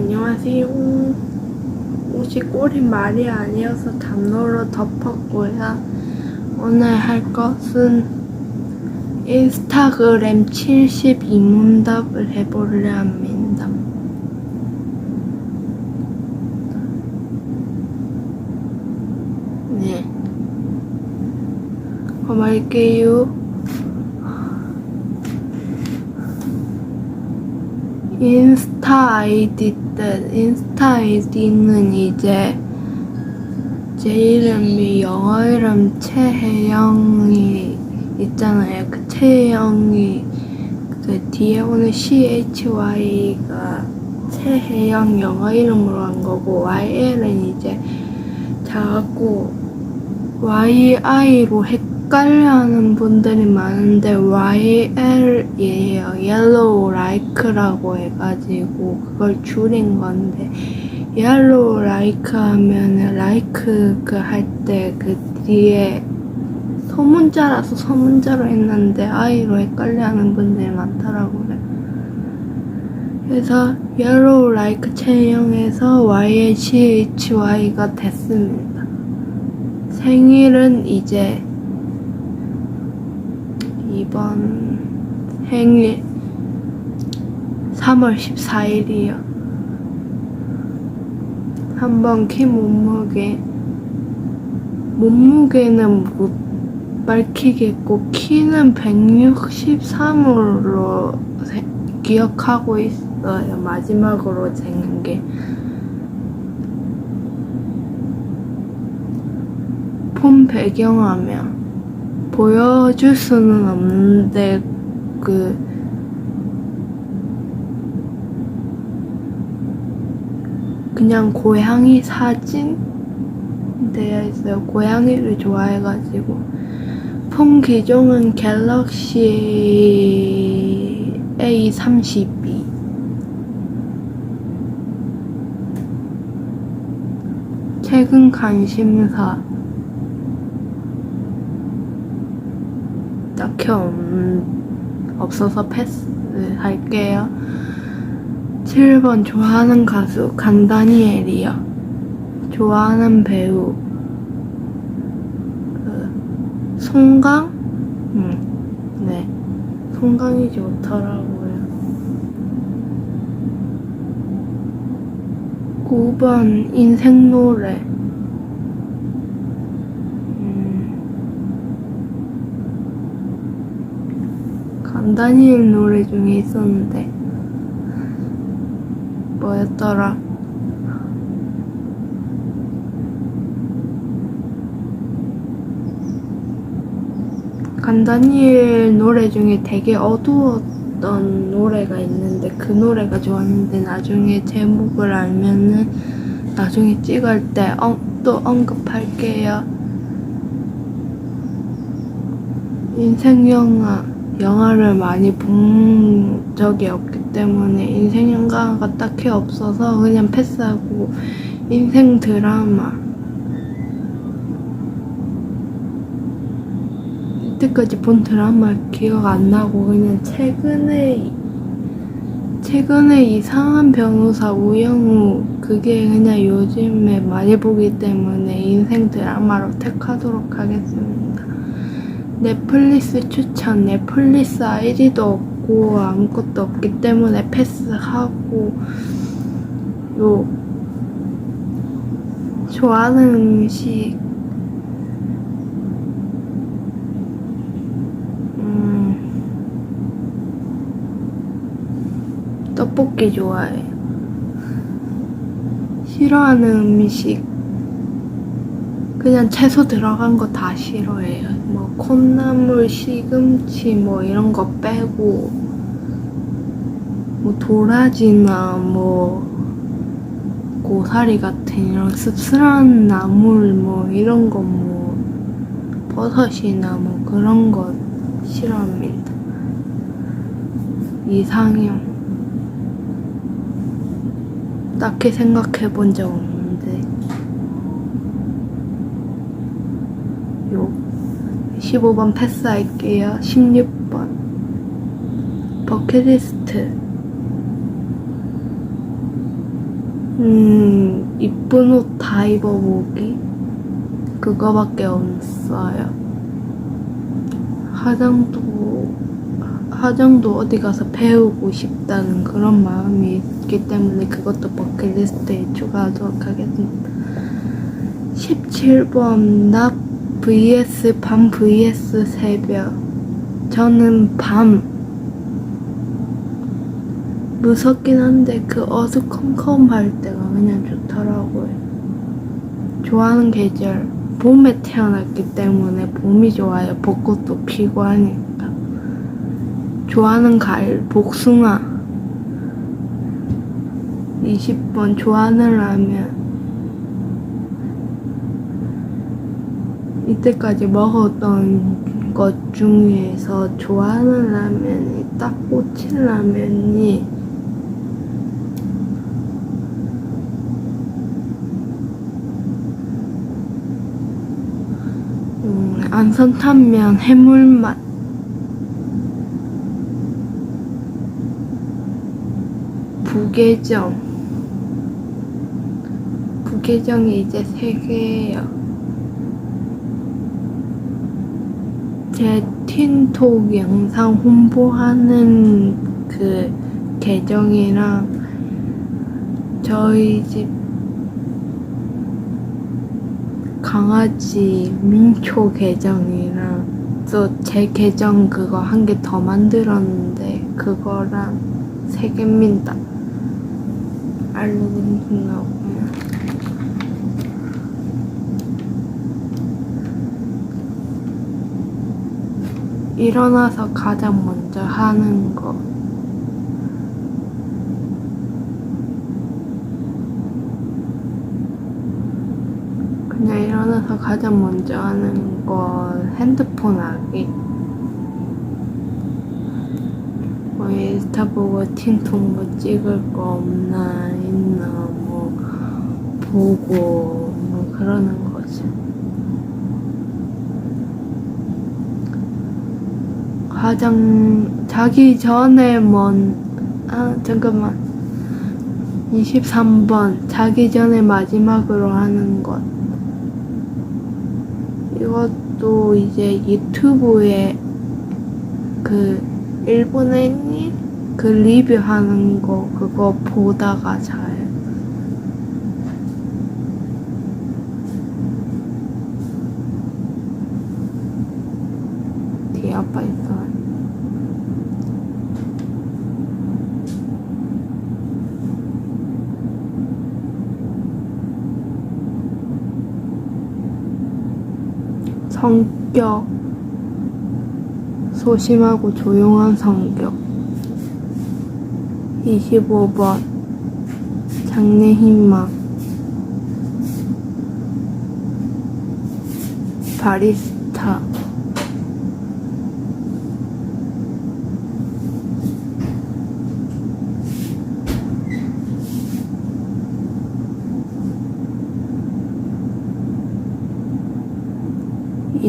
안녕하세요. 옷이 꼴이 말이 아니어서 담로로 덮었고요. 오늘 할 것은 인스타그램 72문답을 해보려 합니다. 네. 할게요. 인스타 아이디 때 인스타 아이디는 이제 제 이름이 영어 이름 최혜영이 있잖아요. 그 최혜영이 그 뒤에 오는 CHY가 최혜영 영어 이름으로 한 거고 YL은 이제 자꾸 YI로 헷갈려하는 분들이 많은데 YL이에요. Yellow Like라고 해가지고 그걸 줄인 건데 Yellow Like 하면은 Like 그 할 때 그 뒤에 소문자라서 소문자로 했는데 I로 헷갈려하는 분들이 많더라고요. 그래서 Yellow Like 채용해서 YCHY가 됐습니다. 생일은 이제 이번 생일 3월 14일이요. 한번 키 몸무게 몸무게는 못 밝히겠고 키는 163으로 기억하고 있어요. 마지막으로 재는 게. 폰 배경화면 보여줄 수는 없는데 그 그냥 고양이 사진 되어 있어요. 고양이를 좋아해가지고. 폰 기종은 갤럭시 A32 최근 관심사 딱히 없, 없어서 패스할게요. 7번 좋아하는 가수 간다니엘이요. 좋아하는 배우 그 송강? 응. 네. 송강이 좋더라고요. 9번 인생 노래 음, 간 다니엘 노래 중에 있었는데 뭐였더라? 간다니엘 노래 중에 되게 어두웠던 노래가 있는데 그 노래가 좋았는데 나중에 제목을 알면은 나중에 찍을 때 또 언급할게요. 인생 영화 영화를 많이 본 적이 없기 때문에 인생 영화가 딱히 없어서 그냥 패스하고 인생 드라마 이때까지 본 드라마 기억 안 나고 그냥 최근에 최근에 이상한 변호사 우영우 그게 그냥 요즘에 많이 보기 때문에 인생 드라마로 택하도록 하겠습니다. 넷플릭스 추천 넷플릭스 아이디도 없고 아무것도 없기 때문에 패스하고 요 좋아하는 음식 음 떡볶이 좋아해 싫어하는 음식 그냥 채소 들어간 거 다 싫어해요. 뭐 콩나물, 시금치 뭐 이런 거 빼고 뭐 도라지나 뭐 고사리 같은 이런 씁쓸한 나물 뭐 이런 거 뭐 버섯이나 뭐 그런 거 싫어합니다. 이상형 딱히 생각해 본 적 없는데 요 15번 패스할게요. 16번 버킷리스트 음, 이쁜 옷 다 입어보기? 그거밖에 없어요. 화장도, 화장도 어디 가서 배우고 싶다는 그런 마음이 있기 때문에 그것도 버킷리스트에 추가하도록 하겠습니다. 17번, 낮 vs 밤 vs 새벽. 저는 밤. 무섭긴 한데 그 어두컴컴할 때가 그냥 좋더라고요. 좋아하는 계절 봄에 태어났기 때문에 봄이 좋아요. 벚꽃도 피고 하니까. 좋아하는 과일 복숭아. 20번 좋아하는 라면. 이때까지 먹었던 것 중에서 좋아하는 라면이 딱 꽂힌 라면이 음, 안성탕면 해물맛 부계정 부계정이 이제 세 개예요. 제 틴톡 영상 홍보하는 그 계정이랑 저희 집 강아지 민초 계정이랑 또 제 계정 그거 한 개 더 만들었는데 그거랑 세 개입니다. 알려드린다고요. 일어나서 가장 먼저 하는 거. 그냥 일어나서 가장 먼저 하는 거 핸드폰 하기. 뭐 인스타 보고 틴톡 뭐 찍을 거 없나 있나 뭐 보고 뭐 그러는 거 지. 화장 자기 전에 먼 아 잠깐만 23번 자기 전에 마지막으로 하는 것 이것도 이제 유튜브에 그 일본인이 그 리뷰하는 거 그거 보다가 자요. 뒤에 아빠 있어. 성격 소심하고 조용한 성격. 25번 장래 희망. 바리스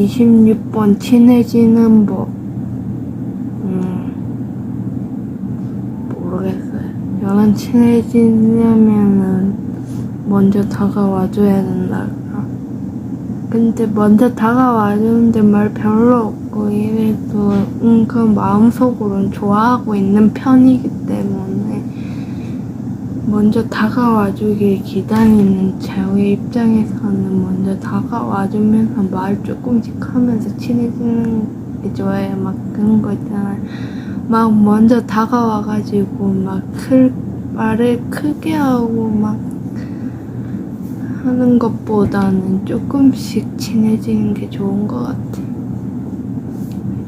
타 이십육 번 친해지는 법. 음, 모르겠어요. 저랑 친해지려면은 먼저 다가와줘야 된다. 근데 먼저 다가와주는데 말 별로 없고 이래도 은근 마음속으로는 좋아하고 있는 편이기 먼저 다가와주길 기다리는 저의 입장에서는 먼저 다가와주면서 말 조금씩 하면서 친해지는 게 좋아요. 막 그런 거 있잖아요. 막 먼저 다가와가지고 막 클, 말을 크게 하고 막 하는 것보다는 조금씩 친해지는 게 좋은 것 같아.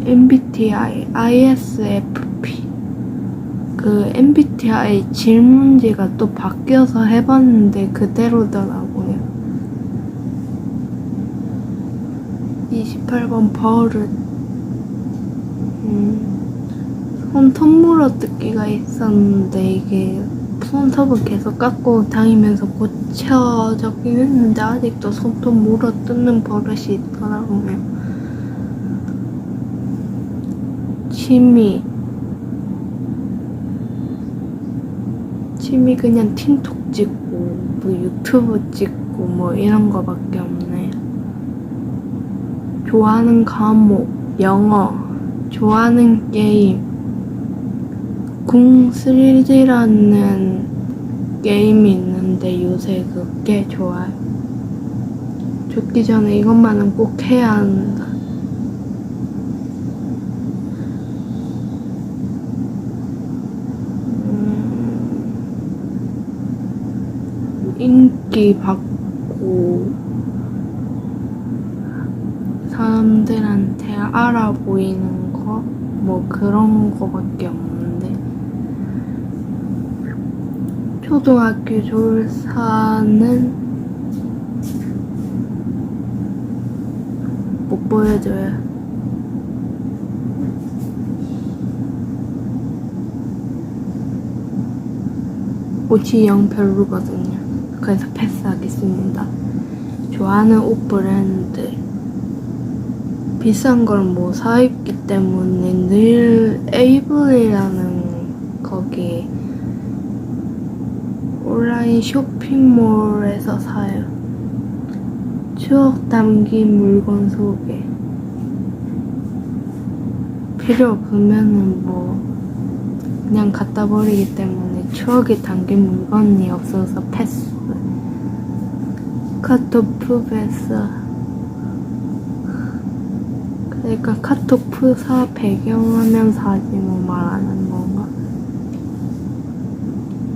MBTI, ISFP. 그 MBTI 질문지가 또 바뀌어서 해봤는데 그대로더라고요. 28번 버릇. 음, 손 톱 물어 뜯기가 있었는데 이게 손톱을 계속 깎고 다니면서 고쳐졌긴 했는데 아직도 손톱 물어 뜯는 버릇이 있더라고요. 취미. 취미 그냥 틴톡 찍고 뭐 유튜브 찍고 뭐 이런 거밖에 없네요. 좋아하는 과목 영어 좋아하는 게임 궁 3D라는 게임이 있는데 요새 그게 좋아요. 죽기 전에 이것만은 꼭 해야 한다. 음, 인기 받고 사람들한테 알아 보이는 거, 뭐 그런 거밖에 없는데. 초등학교 졸사는 못 보여줘요. 옷이 영 별로거든요. 그래서 패스하겠습니다. 좋아하는 옷 브랜드. 비싼 걸못 사입기 때문에 늘 에이블이라는 거기 온라인 쇼핑몰에서 사요. 추억 담긴 물건 소개. 필요 없으면은 뭐 그냥 갖다 버리기 때문에 추억이 담긴 물건이 없어서 패스. 카톡 푸베스. 그러니까 카톡 프사 배경화면 사진을 말하는 건가?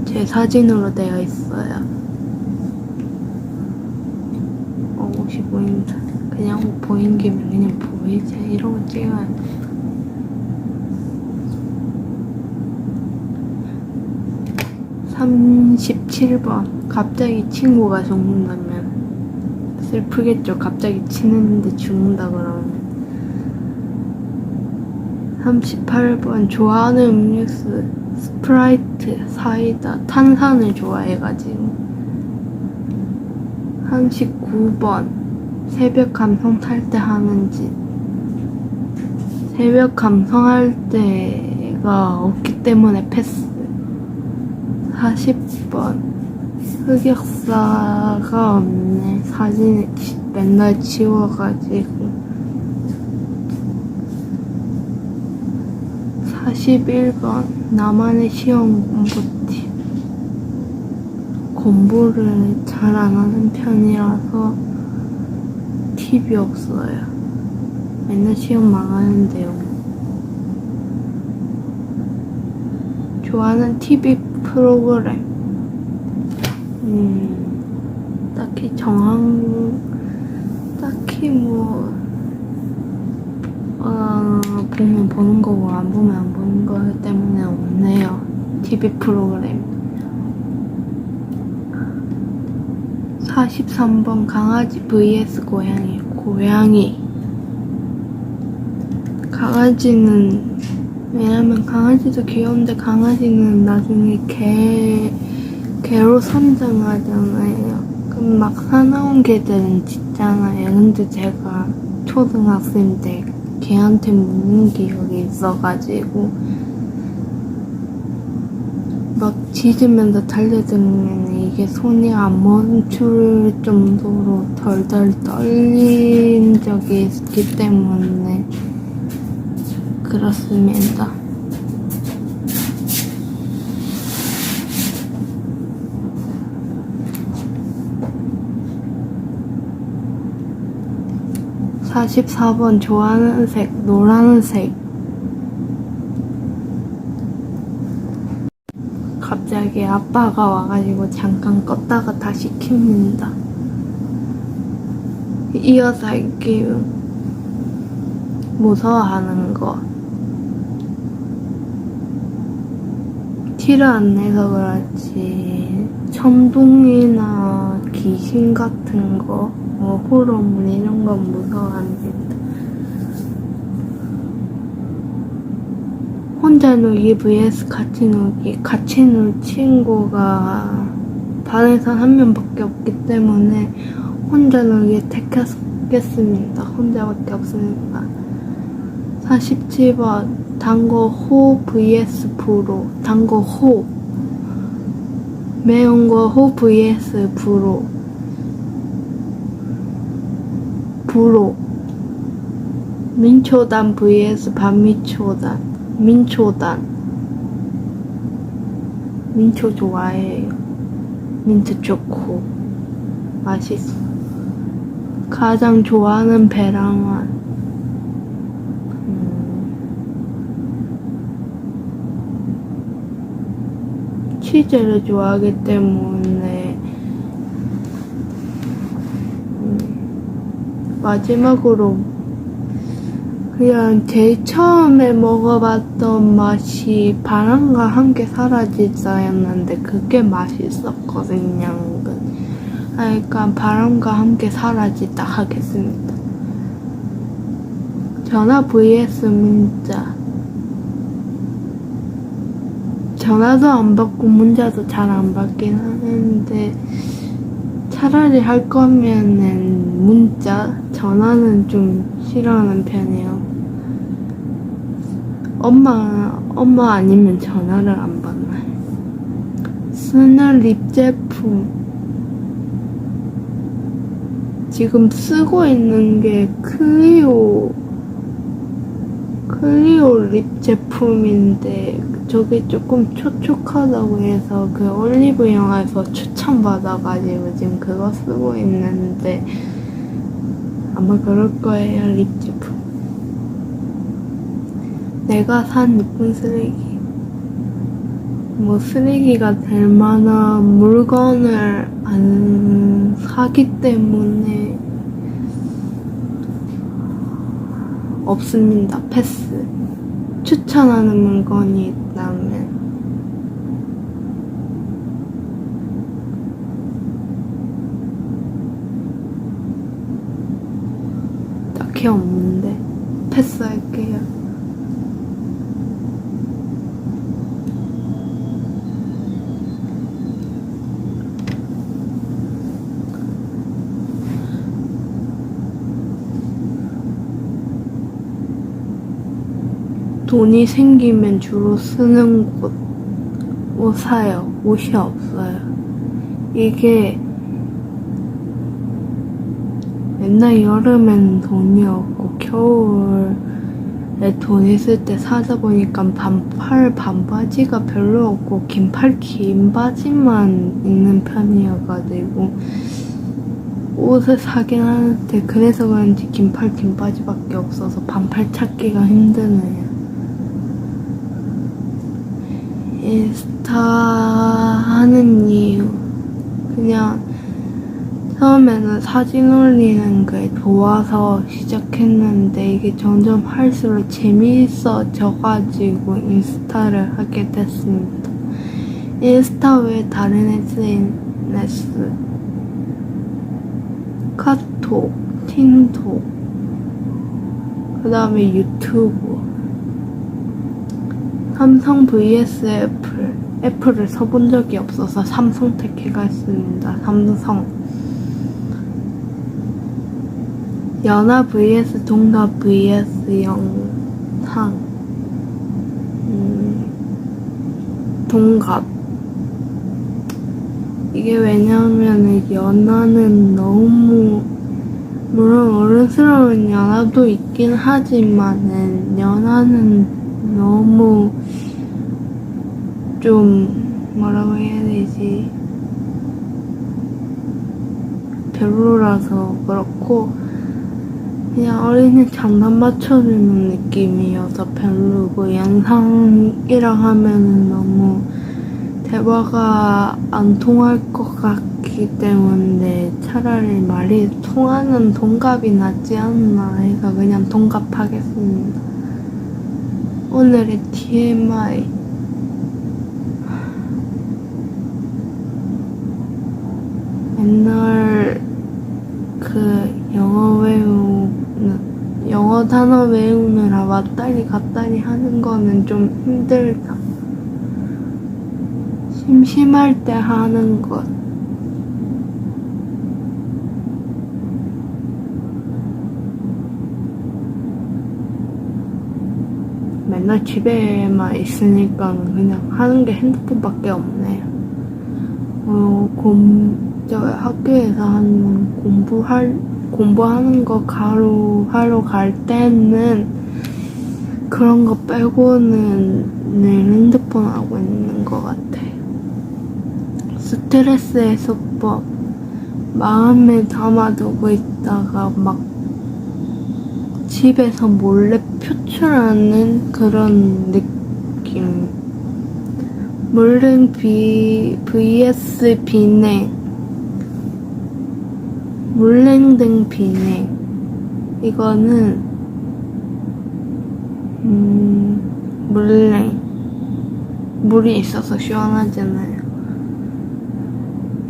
제 사진으로 되어 있어요. 어, 옷이 보인다. 그냥 옷 보인 김에 그냥 보이지. 거 찍어야 돼. 삼십칠 번 갑자기 친구가 죽는다면 슬프겠죠. 갑자기 치는데 죽는다 그러면. 38번 좋아하는 음료수 스프라이트, 사이다, 탄산을 좋아해가지고 39번 새벽 감성 탈 때 하는 짓 새벽 감성할 때가 없기 때문에 패스 40번 흑역사가 없네. 사진 맨날 지워가지고. 41번 나만의 시험 공부팁 공부를 잘 안 하는 편이라서 팁이 없어요. 맨날 시험 망하는데요 좋아하는 TV 프로그램 음 딱히 정한 딱히 뭐 어, 보면 보는 거고 안 보면 안 보는 거 때문에 없네요. TV 프로그램. 43번 강아지 vs 고양이. 고양이. 강아지는 왜냐면 강아지도 귀여운데 강아지는 나중에 개 개로 선정하잖아요. 그럼 막 사나운 개들은 짖잖아요. 근데 제가 초등학생 때 걔한테 묻는 기억이 있어가지고 막 짖으면서 달려들면 이게 손이 안 멈출 정도로 덜덜 떨린 적이 있기 때문에 그렇습니다. 사십사 번 좋아하는 색 노란색 갑자기 아빠가 와가지고 잠깐 껐다가 다시 켭니다. 이어서 할게요. 무서워하는 거. 티를 안 내서 그렇지. 천둥이나 귀신 같은 거, 뭐 호러물 이런 건 무서워합니다. 혼자 놀기 vs 같이 놀기. 같이 놀 친구가 반에서 한 명밖에 없기 때문에 혼자 놀기 택하겠습니다. 혼자밖에 없으니까. 47번 단거 호 vs 프로 단거 호 매운 거 호 vs 불호. 불호. 민초단 vs 반민초단. 민초단. 민초 좋아해요. 민트 좋고 맛있어. 가장 좋아하는 배랑은 음, 치즈를 좋아하기 때문에 음, 마지막으로 그냥 제일 처음에 먹어봤던 맛이 바람과 함께 사라지자였는데 그게 맛있었거든요. 그러니까 바람과 함께 사라지다 하겠습니다. 전화 vs 문자. 전화도 안 받고 문자도 잘 안 받긴 하는데 차라리 할 거면은 문자, 전화는 좀 싫어하는 편이에요. 엄마, 엄마 아니면 전화를 안 받나요? 쓰는 립 제품. 지금 쓰고 있는 게 클리오, 클리오 립 제품인데, 저게 조금 촉촉하다고 해서 그 올리브 영화에서 추천받아가지고 지금 그거 쓰고 있는데, 아마 그럴 거예요, 립 제품. 내가 산 예쁜 쓰레기. 뭐 쓰레기가 될 만한 물건을 안 사기 때문에 없습니다. 패스. 추천하는 물건이 있다면 딱히 없는데 패스할게요. 돈이 생기면 주로 쓰는 곳, 옷 사요. 옷이 없어요. 이게 맨날 여름엔 돈이 없고 겨울에 돈 있을 때 사다 보니까 반팔 반바지가 별로 없고 긴팔 긴 바지만 있는 편이어가지고 옷을 사긴 하는데 그래서 그런지 긴팔 긴 바지밖에 없어서 반팔 찾기가 힘드네요. 인스타 하는 이유 그냥 처음에는 사진 올리는 게 좋아서 시작했는데 이게 점점 할수록 재미있어져가지고 인스타를 하게 됐습니다. 인스타 외에 다른 SNS 카톡, 틴톡 그 다음에 유튜브 삼성 vs 애플. 애플을 써본 적이 없어서 삼성 택해갔습니다. 삼성. 연하 vs 동갑 vs 영상. 음, 동갑. 이게 왜냐면은 연하는 너무 물론 어른스러운 연하도 있긴 하지만은 연하는 너무 좀 뭐라고 해야 되지 별로라서 그렇고 그냥 어린이 장난 맞춰주는 느낌이어서 별로고 영상이랑 하면은 너무 대화가 안 통할 것 같기 때문에 차라리 말이 통하는 동갑이 낫지 않나 해서 그냥 동갑하겠습니다. 오늘의 TMI 맨날 그 영어 외우는 영어 단어 외우느라 왔다리 갔다리 하는 거는 좀 힘들다. 심심할 때 하는 것. 맨날 집에만 있으니까 그냥 하는 게 핸드폰밖에 없네요. 어, 공, 저 학교에서 하는 공부할, 공부하는 거 가로, 하러 갈 때는 그런 거 빼고는 늘 핸드폰 하고 있는 것 같아. 스트레스 해소법. 마음에 담아두고 있다가 막 집에서 몰래 표출하는 그런 느낌. 물냉 비, vs 비냉. 물냉등 비냉. 이거는, 음, 물냉. 물이 있어서 시원하잖아요.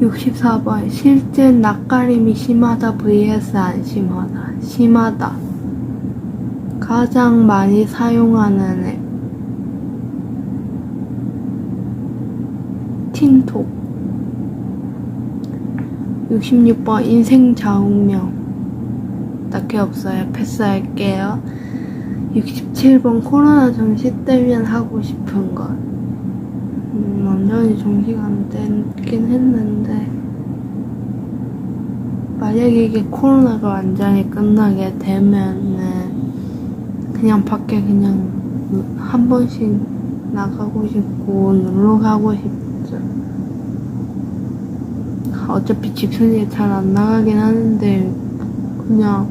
64번. 실제 낯가림이 심하다 vs 안 심하다. 심하다. 가장 많이 사용하는 앱. 틴톡 66번 인생 좌우명. 딱히 없어요. 패스할게요. 67번 코로나 정시 때면 하고 싶은 것. 음, 완전히 정시가 안 됐긴 했는데. 만약에 이게 코로나가 완전히 끝나게 되면은 그냥 밖에 그냥 한 번씩 나가고 싶고 놀러 가고 싶죠. 어차피 집순이에 잘안 나가긴 하는데 그냥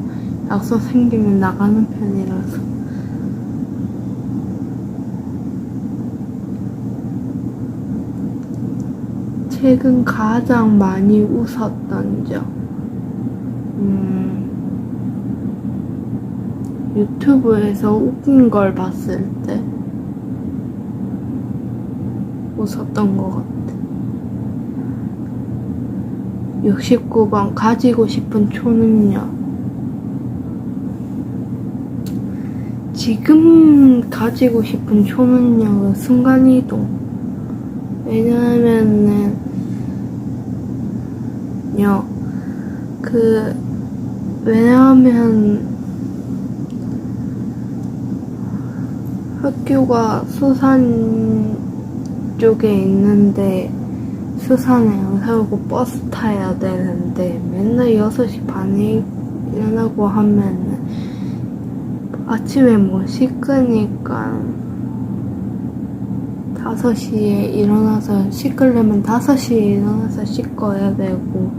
약속 생기면 나가는 편이라서. 최근 가장 많이 웃었던 적. 음, 유튜브에서 웃긴 걸 봤을 때 웃었던 것 같아. 69번 가지고 싶은 초능력. 지금 가지고 싶은 초능력은 순간이동. 왜냐하면은, 요, 그, 왜냐하면, 학교가 수산 쪽에 있는데 수산에 안 살고 버스 타야 되는데 맨날 6시 반에 일어나고 하면은 아침에 못 씻으니까 5시에 일어나서 씻으려면 5시에 일어나서 씻어야 되고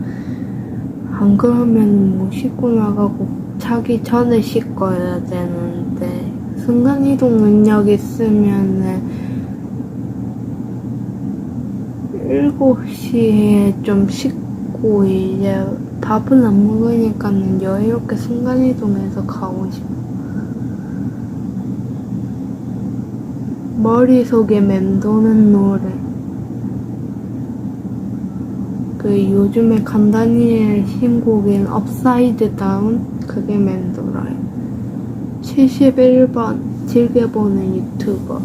안 그러면 못 씻고 나가고 자기 전에 씻어야 되는데 순간이동 능력 있으면은 7시에 좀 씻고 이제 밥은 안 먹으니까는 여유롭게 순간이동해서 가고 싶어. 머릿속에 맴도는 노래. 그 요즘에 간다니엘 신곡인 업사이드 다운 그게 맴돌아요. 71번 즐겨보는 유튜버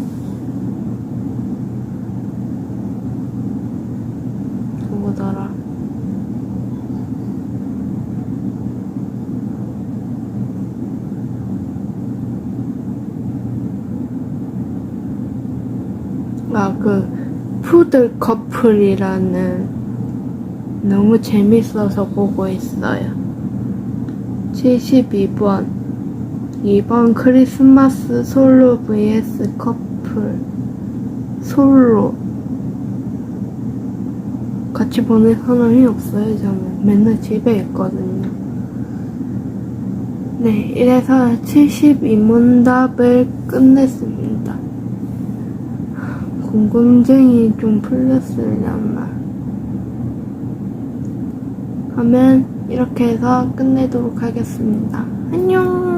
누구더라? 아, 그, 푸들 커플이라는 너무 재밌어서 보고 있어요. 72번. 2번 크리스마스 솔로 vs 커플. 솔로. 같이 보낼 사람이 없어요, 저는. 맨날 집에 있거든요. 네, 이래서 72문답을 끝냈습니다. 궁금증이 좀 풀렸으려나. 하면 이렇게 해서 끝내도록 하겠습니다. 안녕!